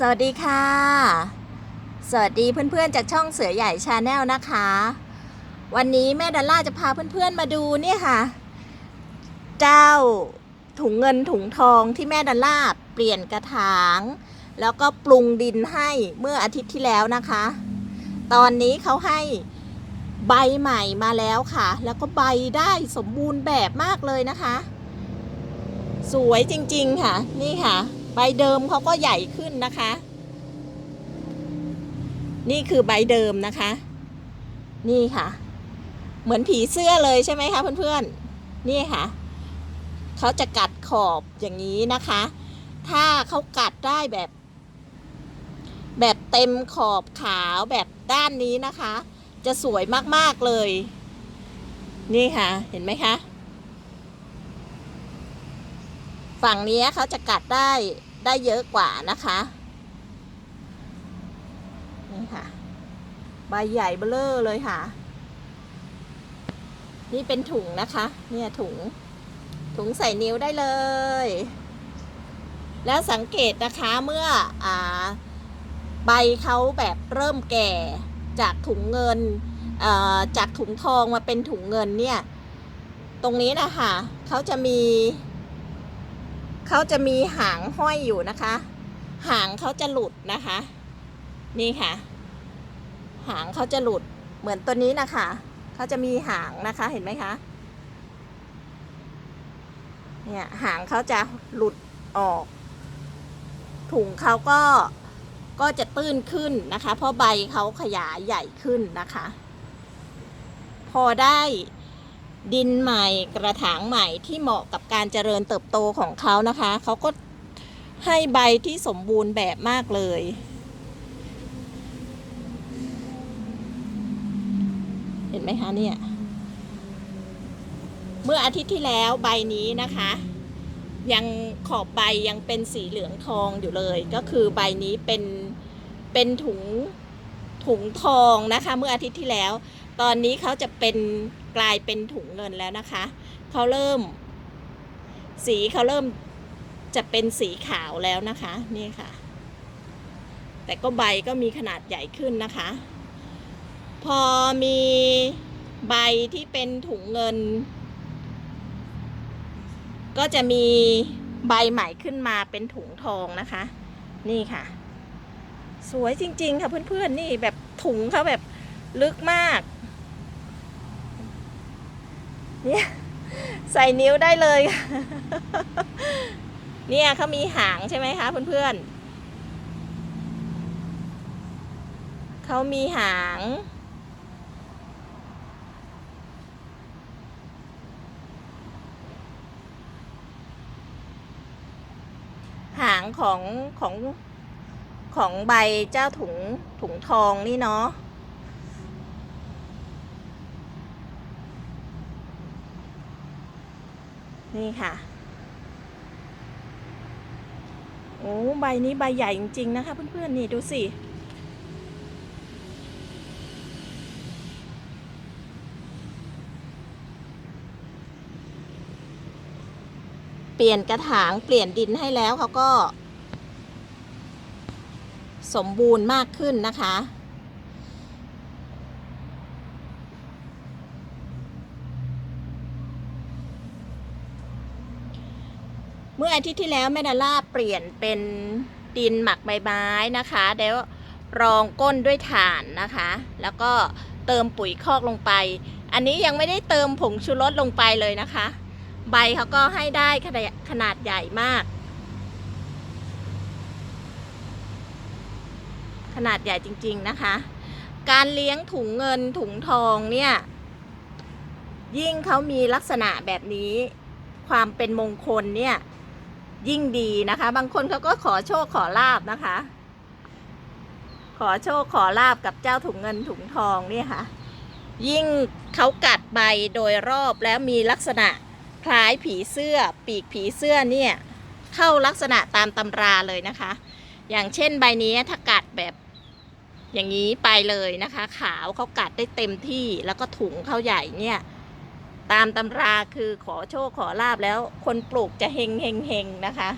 สวัสดีค่ะ สวัสดีเพื่อนๆจากช่องเสือใหญ่ชาแนลนะคะ วันนี้แม่ดัลล่าจะพาเพื่อนๆมาดูเนี่ยค่ะ เจ้าถุงเงินถุงทองที่แม่ดัลล่าเปลี่ยนกระถาง แล้วก็ปรุงดินให้เมื่ออาทิตย์ที่แล้วนะคะ ตอนนี้เขาให้ใบใหม่มาแล้วค่ะ แล้วก็ใบได้สมบูรณ์แบบมากเลยนะคะ สวยจริงๆค่ะ นี่ค่ะ ใบเดิมเขาก็ใหญ่ขึ้นนะคะ นี่คือใบเดิมนะคะ นี่ค่ะ เหมือนผีเสื้อเลยใช่ไหมคะเพื่อนๆ นี่ค่ะ เขาจะกัดขอบอย่างนี้นะคะ ถ้าเขากัดได้แบบ แบบเต็มขอบขาวแบบด้านนี้นะคะ จะสวยมากๆเลย นี่ค่ะ เห็นไหมคะ ฝั่งนี้เขาจะกัดได้ ได้เยอะกว่านะคะนี่ค่ะ ใบใหญ่เบ้อเลยค่ะ นี่เป็นถุงนะคะ เนี่ยถุง ถุงใส่นิ้วได้เลย แล้วสังเกตนะคะเมื่ออใบเขาแบบเริ่มแก่จากถุงเงินจากถุงทองมาเป็นถุงเงินเนี่ย ตรงนี้นะคะเขาจะมี เขาจะมีหางห้อยอยู่นะคะ หางเขาจะหลุดนะคะ นี่ค่ะ หางเขาจะหลุดเหมือนตัวนี้นะคะเขาจะมีหางนะคะเห็นไหมคะเนี่ยหางเขาจะหลุดออก ถุงเขาก็ก็จะตื้นขึ้นนะคะ เพราะใบเขาขยายใหญ่ขึ้นนะคะ พอได้ ดินใหม่กระถางใหม่ที่เหมาะกับการเจริญเติบโตของเขานะคะ เขาก็ให้ใบที่สมบูรณ์แบบมากเลยเห็นไหมคะเนี่ย เมื่ออาทิตย์ที่แล้วใบนี้นะคะ ยังขอบใบยังเป็นสีเหลืองทองอยู่เลย ก็คือใบนี้เป็นเป็นถุงถุงทองนะคะ เมื่ออาทิตย์ที่แล้ว ตอนนี้เขาจะเป็น กลายเป็นถุงเงินแล้วนะคะเขาเริ่ม สีเขาเริ่มจะเป็นสีขาวแล้วนะคะนี่ค่ะ แต่ก็ใบก็มีขนาดใหญ่ขึ้นนะคะ พอมีใบที่เป็นถุงเงิน ก็จะมีใบใหม่ขึ้นมาเป็นถุงทองนะคะ นี่ค่ะ สวยจริง ๆ ค่ะเพื่อนๆนี่แบบถุงเขาแบบลึกมาก เนี่ยใส่นิ้วได้เลย เนี่ยเขามีหางใช่ไหมคะเพื่อนๆเขามีหาง หางของของของใบเจ้าถุงถุงทองนี่เนาะ นี่ค่ะ โอ้ ใบนี้ใบใหญ่จริง ๆ นะคะ เพื่อน ๆ นี่ดูสิ เปลี่ยนกระถางเปลี่ยนดินให้แล้วเขาก็ สมบูรณ์มากขึ้นนะคะ เมื่ออาทิตย์ที่แล้วแม่ดาล่าเปลี่ยนเป็นดินหมักใบไม้นะคะแล้วรองก้นด้วยถ่านนะคะ แล้วก็เติมปุ๋ยคอกลงไป อันนี้ยังไม่ได้เติมผงชูรสลงไปเลยนะคะ ใบเขาก็ให้ได้ขนาดขนาดใหญ่มาก ขนาดใหญ่จริงๆนะคะ การเลี้ยงถุงเงินถุงทองเนี่ย ยิ่งเขามีลักษณะแบบนี้ ความเป็นมงคลเนี่ย ยิ่งดีนะคะ บางคนเขาก็ขอโชคขอลาบนะคะ ขอโชคขอลาบกับเจ้าถุงเงินถุงทองเนี่ยค่ะ ยิ่งเขากัดใบโดยรอบแล้วมีลักษณะคล้ายผีเสื้อ ปีกผีเสื้อเนี่ยเข้าลักษณะตามตำราเลยนะคะ อย่างเช่นใบนี้ถ้ากัดแบบอย่างนี้ไปเลยนะคะ ขาวเขากัดได้เต็มที่แล้วก็ถุงเขาใหญ่เนี่ย ตามตำราคือขอโชคขอลาบแล้วคนปลูกจะเฮงเฮงเฮงนะคะ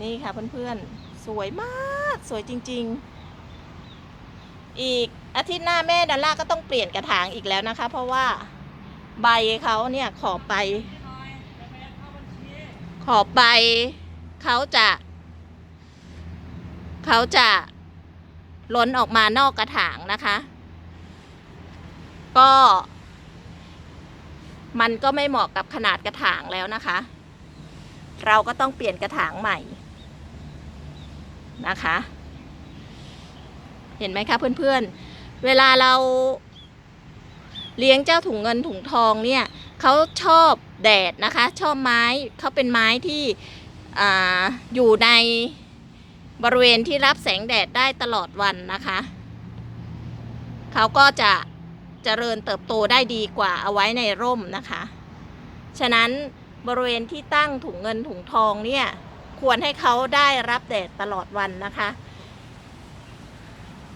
นี่ค่ะเพื่อนๆ สวยมากสวยจริง ๆ อีกอาทิตย์หน้าแม่ดัลล่าก็ต้องเปลี่ยนกระถางอีกแล้วนะคะ เพราะว่าใบเขาเนี่ยขอบใบขอบใบเขาจะเขาจะล้นออกมานอกกระถางนะคะ ก็ มันก็ไม่เหมาะกับขนาดกระถางแล้วนะคะ เราก็ต้องเปลี่ยนกระถางใหม่นะคะ เห็นไหมคะเพื่อนๆ เวลาเราเลี้ยงเจ้าถุงเงินถุงทองเนี่ยเขาชอบแดดนะคะ ชอบไม้เขาเป็นไม้ที่ออยู่ในบริเวณที่รับแสงแดดได้ตลอดวันนะคะ เขาก็จะ เจริญเติบโตได้ดีกว่าเอาไว้ในร่มนะคะ ฉะนั้นบริเวณที่ตั้งถุงเงินถุงทองเนี่ยควรให้เขาได้รับแดดตลอดวันนะคะ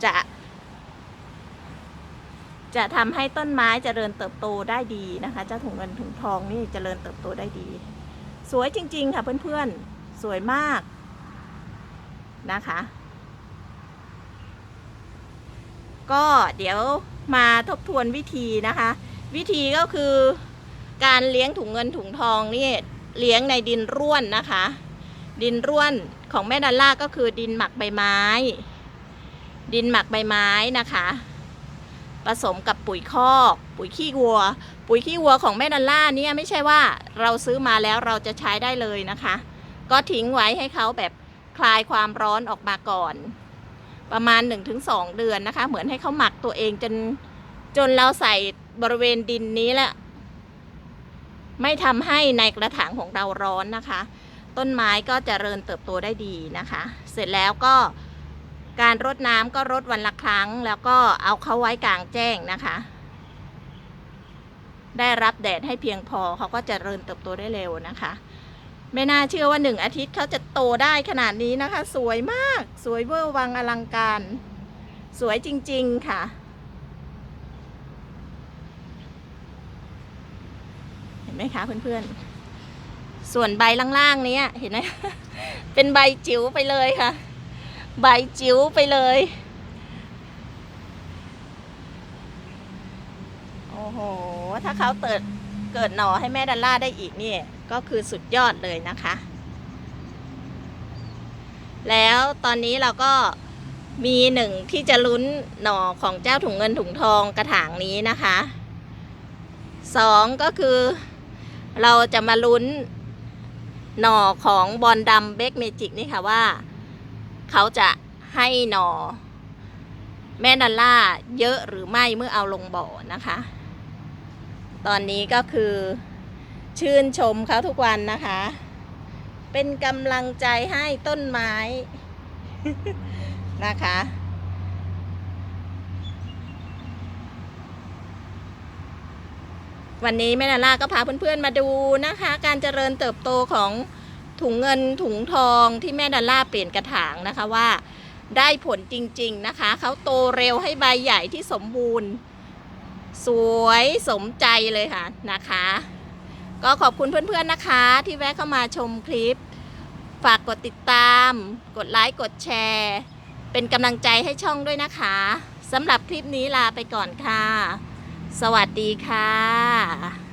จะ จะทำให้ต้นไม้เจริญเติบโตได้ดีนะคะ เจ้าถุงเงินถุงทองนี่เจริญเติบโตได้ดี สวยจริง ๆ ค่ะเพื่อนๆ สวยมากนะคะ ก็เดี๋ยว มาทบทวนวิธีนะคะ วิธีก็คือการเลี้ยงถุงเงินถุงทองนี่เลี้ยงในดินร่วนนะคะ ดินร่วนของแม่ดัลล่าก็คือดินหมักใบไม้ ดินหมักใบไม้นะคะ ผสมกับปุ๋ยคอกปุ๋ยขี้วัว ปุ๋ยขี้วัวของแม่ดัลล่าเนี่ยไม่ใช่ว่าเราซื้อมาแล้วเราจะใช้ได้เลยนะคะ ก็ทิ้งไว้ให้เขาแบบคลายความร้อนออกมาก่อน ประมาณ 1-2 เดือนนะคะ เหมือนให้เขาหมักตัวเองจนจนเราใส่บริเวณดินนี้แหละไม่ทำให้ในกระถางของเราร้อนนะคะ ต้นไม้ก็จเจริญเติบโตได้ดีนะคะ เสร็จแล้วก็การรดน้ำก็รดวันละครั้ง แล้วก็เอาเขาไว้กลางแจ้งนะคะ ได้รับแดดให้เพียงพอเขาก็จเจริญเติบโตได้เร็วนะคะ ไม่น่าเชื่อว่าหนึ่งอาทิตย์เขาจะโตได้ขนาดนี้นะคะ สวยมาก สวยเวอร์วังอลังการ สวยจริง ๆ ค่ะ เห็นไหมคะเพื่อนๆ ส่วนใบล่างๆนี้เห็นไหมเป็นใบจิ๋วไปเลยค่ะ ใบจิ๋วไปเลย โอ้โห ถ้าเขาเติด เกิดหน่อให้แม่ดัลล่าได้อีกนี่ก็คือสุดยอดเลยนะคะ แล้วตอนนี้เราก็มีหนึ่งที่จะลุ้นหน่อของเจ้าถุงเงินถุงทองกระถางนี้นะคะสองก็คือ เราจะมาลุ้นหน่อของบอลดำเบกเมจิกนี่ค่ะว่า เขาจะให้หน่อแม่ดัลล่าเยอะหรือไม่เมื่อเอาลงบ่อนะคะ ตอนนี้ก็คือชื่นชมเขาทุกวันนะคะ เป็นกำลังใจให้ต้นไม้นะคะ วันนี้แม่นาล่าก็พาเพื่อนๆมาดูนะคะ การเจริญเติบโตของถุงเงินถุงทองที่แม่ดาล่าเปลี่ยนกระถางนะคะว่าได้ผลจริง ๆ นะคะ เขาโตเร็วให้ใบใหญ่ที่สมบูรณ์ สวยสมใจเลยค่ะนะคะ ก็ขอบคุณเพื่อนๆนะคะที่แวะเข้ามาชมคลิป ฝากกดติดตาม กดไลค์กดแชร์ เป็นกำลังใจให้ช่องด้วยนะคะสำหรับคลิปนี้ลาไปก่อนค่ะ สวัสดีค่ะ